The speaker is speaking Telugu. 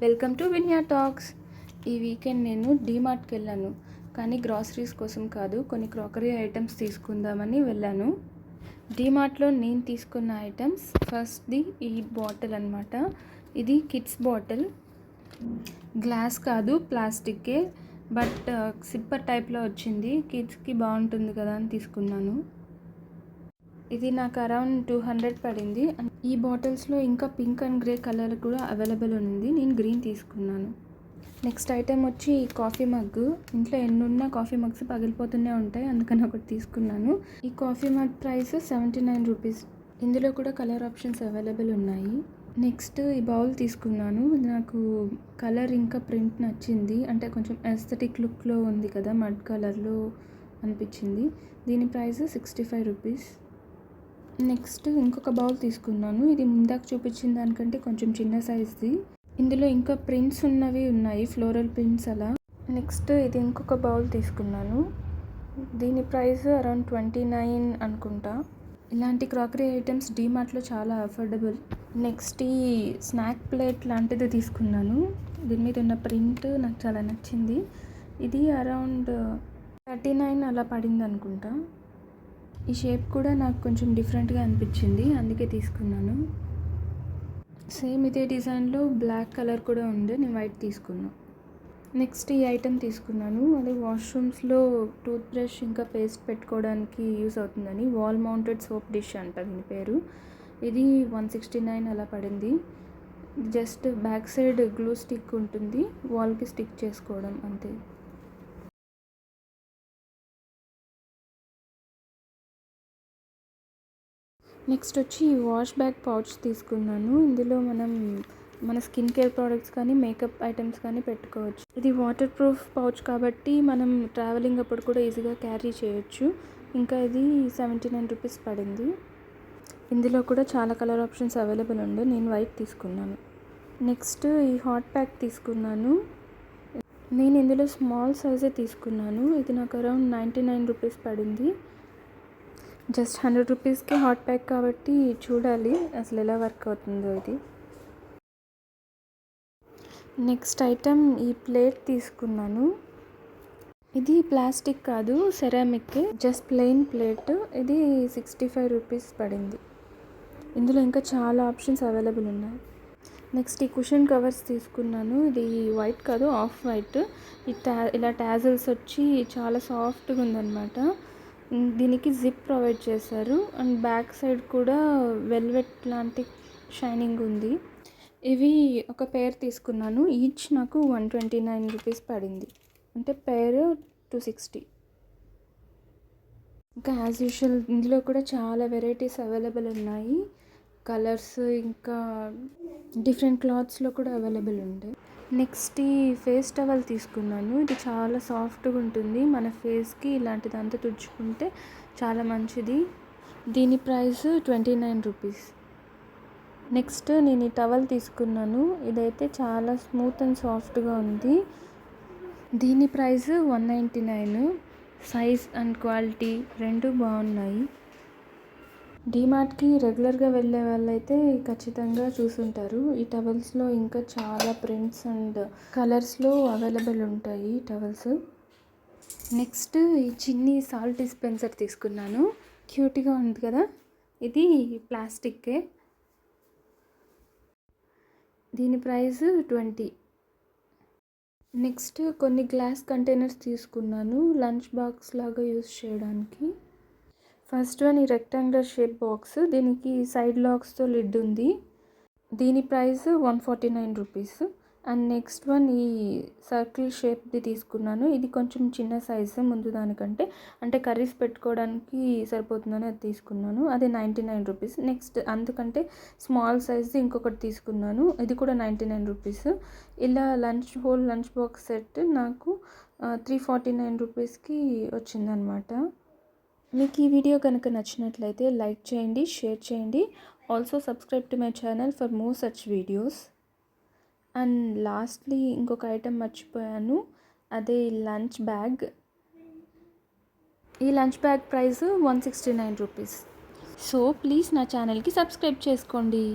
Welcome to Vinya talks. ఈ వీకెండ్ నేను డీమార్ట్కి వెళ్ళాను. కానీ గ్రాసరీస్ కోసం కాదు కొన్ని క్రాకరీ ఐటమ్స్ తీసుకుందామని వెళ్ళాను. డీమార్ట్లో నేను తీసుకున్న ఐటమ్స్ ఫస్ట్ది ఈ బాటిల్ అనమాట ఇది కిడ్స్ బాటిల్. గ్లాస్ కాదు ప్లాస్టిక్కే. బట్ సిప్పర్ టైప్లో వచ్చింది. కిడ్స్కి బాగుంటుంది కదా అని తీసుకున్నాను. ఇది నాకు అరౌండ్ టూ హండ్రెడ్ పడింది. ఈ బాటిల్స్లో ఇంకా పింక్ అండ్ గ్రే కలర్ కూడా అవైలబుల్ ఉంది. నేను గ్రీన్ తీసుకున్నాను. నెక్స్ట్ ఐటెం వచ్చి కాఫీ మగ్ ఇంట్లో ఎన్నున్న కాఫీ మగ్స్ పగిలిపోతూనే ఉంటాయి. అందుకని ఒకటి తీసుకున్నాను. ఈ coffee mug price seventy nine rupees. ఇందులో కూడా కలర్ ఆప్షన్స్ అవైలబుల్ ఉన్నాయి. నెక్స్ట్ ఈ బౌల్ తీసుకున్నాను. నాకు కలర్ ఇంకా ప్రింట్ నచ్చింది. అంటే కొంచెం ఎస్థెటిక్ లుక్లో ఉంది కదా మడ్ కలర్లో అనిపించింది. దీని price sixty five rupees. Next ఇంకొక బౌల్ తీసుకున్నాను. ఇది ముందాక చూపించిన దానికంటే కొంచెం చిన్న సైజ్ది ఇందులో ఇంకా ప్రింట్స్ ఉన్నవి ఉన్నాయి ఫ్లోరల్ ప్రింట్స్ అలా. నెక్స్ట్ ఇది ఇంకొక బౌల్ తీసుకున్నాను. దీని ప్రైస్ అరౌండ్ ట్వంటీ నైన్ అనుకుంటా. ఇలాంటి క్రాకరీ ఐటమ్స్ డీమార్ట్లో చాలా అఫోర్డబుల్ నెక్స్ట్ ఈ స్నాక్ ప్లేట్ లాంటిది తీసుకున్నాను. దీని మీద ఉన్న ప్రింట్ నాకు చాలా నచ్చింది. ఇది అరౌండ్ థర్టీ నైన్ అలా పడింది అనుకుంటా ఈ షేప్ కూడా నాకు కొంచెం డిఫరెంట్గా అనిపించింది. అందుకే తీసుకున్నాను. సేమ్ ఇదే డిజైన్లో బ్లాక్ కలర్ కూడా ఉంది. నేను వైట్ తీసుకున్నాను నెక్స్ట్ ఈ ఐటెం తీసుకున్నాను. అదే వాష్రూమ్స్లో టూత్ బ్రష్ ఇంకా పేస్ట్ పెట్టుకోవడానికి యూస్ అవుతుందని. వాల్ మౌంటెడ్ సోప్ డిష్ అంట దీని పేరు. ఇది వన్ సిక్స్టీ నైన్ అలా పడింది. Just back side glue stick ఉంటుంది. వాల్కి స్టిక్ చేసుకోవడం అంతే. నెక్స్ట్ వచ్చి ఈ వాష్ బ్యాగ్ పౌచ్ తీసుకున్నాను. ఇందులో మనం మన స్కిన్ కేర్ ప్రోడక్ట్స్ కానీ మేకప్ ఐటమ్స్ కానీ పెట్టుకోవచ్చు. ఇది వాటర్ ప్రూఫ్ పౌచ్ కాబట్టి మనం ట్రావెలింగ్ అప్పుడు కూడా ఈజీగా క్యారీ చేయొచ్చు. ఇంకా ఇది సెవెంటీ నైన్ రూపీస్ పడింది. ఇందులో కూడా చాలా కలర్ ఆప్షన్స్ అవైలబుల్ ఉంది నేను వైట్ తీసుకున్నాను. నెక్స్ట్ ఈ హాట్ ప్యాక్ తీసుకున్నాను. నేను ఇందులో స్మాల్ సైజే తీసుకున్నాను. ఇది నాకు అరౌండ్ నైంటీ నైన్ రూపీస్ పడింది. జస్ట్ హండ్రెడ్ రూపీస్కి హాట్ ప్యాక్ కాబట్టి చూడాలి. అసలు ఎలా వర్క్ అవుతుందో ఇది. నెక్స్ట్ ఐటమ్ ఈ ప్లేట్ తీసుకున్నాను. ఇది ప్లాస్టిక్ కాదు సెరామిక్. Just plain plate. ఇది సిక్స్టీ ఫైవ్ రూపీస్ పడింది. ఇందులో ఇంకా చాలా ఆప్షన్స్ అవైలబుల్ ఉన్నాయి. నెక్స్ట్ ఈ కుషన్ కవర్స్ తీసుకున్నాను. ఇది వైట్ కాదు ఆఫ్ వైట్. ఈ ట్యా ఇలా ట్యాజల్స్ వచ్చి చాలా సాఫ్ట్గా ఉందన్నమాట. దీనికి జిప్ ప్రొవైడ్ చేశారు. అండ్ బ్యాక్ సైడ్ కూడా వెల్వెట్ లాంటి షైనింగ్ ఉంది. ఇవి ఒక పేర్ తీసుకున్నాను. ఈచ్ నాకు వన్ ట్వంటీ నైన్ రూపీస్ పడింది. అంటే పేరు టూ సిక్స్టీ ఇంకా యాజ్ యూజువల్ ఇందులో కూడా చాలా వెరైటీస్ అవైలబుల్ ఉన్నాయి. కలర్స్ ఇంకా డిఫరెంట్ క్లాత్స్లో కూడా అవైలబుల్ ఉంటాయి నెక్స్ట్ ఈ ఫేస్ టవల్ తీసుకున్నాను. ఇది చాలా సాఫ్ట్గా ఉంటుంది. మన ఫేస్కి ఇలాంటి దాంతో తుడుచుకుంటే చాలా మంచిది. దీని price twenty nine rupees. Next నేను ఈ టవల్ తీసుకున్నాను. ఇదైతే చాలా స్మూత్ అండ్ సాఫ్ట్గా ఉంది. దీని price one ninety nine. Size and quality రెండు బాగున్నాయి. డీమార్ట్కి రెగ్యులర్గా వెళ్ళే వాళ్ళైతే ఖచ్చితంగా చూసుంటారు. ఈ టవల్స్లో ఇంకా చాలా ప్రింట్స్ అండ్ కలర్స్లో అవైలబుల్ ఉంటాయి టవల్స్. నెక్స్ట్ ఈ చిన్ని సాల్ట్ డిస్పెన్సర్ తీసుకున్నాను. క్యూట్గా ఉంది కదా? ఇది ప్లాస్టిక్కే. దీని ప్రైస్ ట్వంటీ. నెక్స్ట్ కొన్ని గ్లాస్ కంటైనర్స్ తీసుకున్నాను. లంచ్ బాక్స్ లాగా యూస్ చేయడానికి. ఫస్ట్ వన్ ఈ రెక్టాంగులర్ షేప్ బాక్స్ దీనికి సైడ్ లాక్స్తో లిడ్ ఉంది. దీని price one forty nine rupees and next one ఈ సర్కిల్ షేప్ది తీసుకున్నాను. ఇది కొంచెం చిన్న సైజు ముందు దానికంటే. అంటే కర్రీస్ పెట్టుకోవడానికి సరిపోతుందని అది తీసుకున్నాను. అది నైంటీ నైన్ రూపీస్ నెక్స్ట్ అందుకంటే స్మాల్ సైజ్ది ఇంకొకటి తీసుకున్నాను. ఇది కూడా నైంటీ నైన్ రూపీస్ ఇలా lunch whole lunch box set నాకు త్రీ ఫార్టీ నైన్ రూపీస్కి వచ్చిందనమాట మీకు ఈ వీడియో కనుక నచ్చినట్లయితే లైక్ చేయండి షేర్ చేయండి. Also subscribe to my channel for more such videos and lastly ఇంకొక ఐటెం మర్చిపోయాను. అదే లంచ్ బ్యాగ్. ఈ lunch bag price one sixty nine rupees. So please నా ఛానల్కి సబ్స్క్రైబ్ చేసుకోండి.